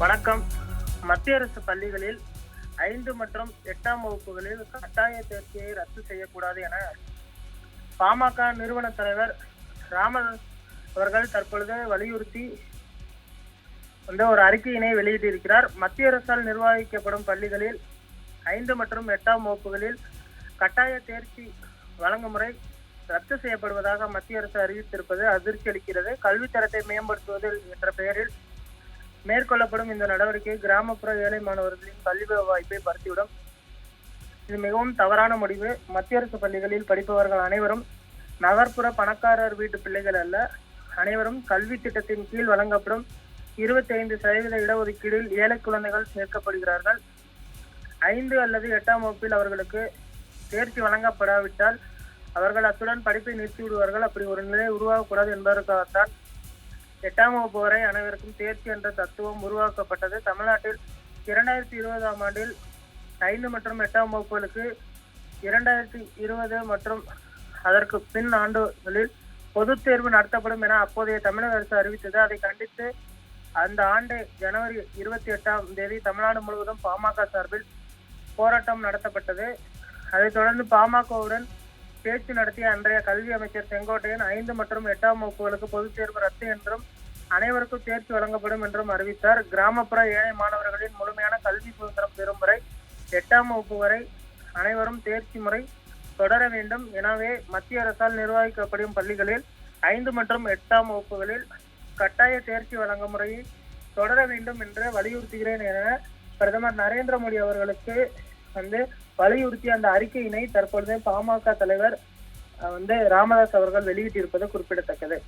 வணக்கம். மத்திய அரசு பள்ளிகளில் ஐந்து மற்றும் எட்டாம் வகுப்புகளில் கட்டாய தேர்ச்சியை ரத்து செய்யக்கூடாது என பாமக நிறுவன தலைவர் ராமதாஸ் அவர்கள் தற்பொழுது வலியுறுத்தி வந்து ஒரு அறிக்கையினை வெளியிட்டிருக்கிறார். மத்திய அரசால் நிர்வகிக்கப்படும் பள்ளிகளில் ஐந்து மற்றும் எட்டாம் வகுப்புகளில் கட்டாய தேர்ச்சி வழங்கும் முறை ரத்து செய்யப்படுவதாக மத்திய அரசு அறிவித்திருப்பது அதிர்ச்சி அளிக்கிறது கல்வித்தரத்தை மேம்படுத்துவதில் என்ற பெயரில் மேற்கொள்ளப்படும் இந்த நடவடிக்கை கிராமப்புற ஏழை மாணவர்களின் கல்வி வாய்ப்பை பருத்திவிடும். இது மிகவும் தவறான முடிவு. மத்திய அரசு பள்ளிகளில் படிப்பவர்கள் அனைவரும் நகர்ப்புற பணக்காரர் வீட்டு பிள்ளைகள் அல்ல அனைவரும் கல்வி திட்டத்தின் கீழ் வழங்கப்படும் இருபத்தி ஐந்து சதவீத இடஒதுக்கீடில் ஏழை குழந்தைகள் சேர்க்கப்படுகிறார்கள். ஐந்து அல்லது எட்டாம் வகுப்பில் அவர்களுக்கு தேர்ச்சி வழங்கப்படாவிட்டால் அவர்கள் அத்துடன் படிப்பை நிறுத்தி விடுவார்கள் அப்படி ஒரு நிலை உருவாகக்கூடாது என்பதற்காகத்தான் எட்டாம் வகுப்பு வரை அனைவருக்கும் தேர்ச்சி என்ற தத்துவம் உருவாக்கப்பட்டது. தமிழ்நாட்டில் இரண்டாயிரத்தி இருபதாம் ஆண்டில் ஐந்து மற்றும் எட்டாம் வகுப்புகளுக்கு இரண்டாயிரத்தி இருபது மற்றும் அதற்கு பின் ஆண்டுகளில் பொதுத் தேர்வு நடத்தப்படும் என அப்போதைய தமிழக அரசு அறிவித்தது. அதை கண்டித்து அந்த ஆண்டு ஜனவரி இருபத்தி எட்டாம் தேதி தமிழ்நாடு முழுவதும் பாமக சார்பில் போராட்டம் நடத்தப்பட்டது. அதைத் தொடர்ந்து பாமகவுடன் பேச்சு நடத்திய அன்றைய கல்வி அமைச்சர் செங்கோட்டையன் ஐந்து மற்றும் எட்டாம் வகுப்புகளுக்கு பொதுத் தேர்வு ரத்து என்றும் அனைவருக்கும் தேர்ச்சி வழங்கப்படும் என்றும் அறிவித்தார். கிராமப்புற ஏழை மாணவர்களின் முழுமையான கல்வி சுதந்திரம் பெறும் வரை எட்டாம் வகுப்பு வரை அனைவரும் தேர்ச்சி முறை தொடர வேண்டும். எனவே மத்திய அரசால் நிர்வகிக்கப்படும் பள்ளிகளில் ஐந்து மற்றும் எட்டாம் வகுப்புகளில் கட்டாய தேர்ச்சி வழங்கும் முறையை தொடர வேண்டும் என்று வலியுறுத்துகிறேன் என பிரதமர் நரேந்திர மோடி அவர்களுக்கு வந்து வலியுறுத்தி அந்த அறிக்கையினை தற்பொழுது பாமக தலைவர் வந்து ராமதாஸ் அவர்கள் வெளியிட்டிருப்பது குறிப்பிடத்தக்கது.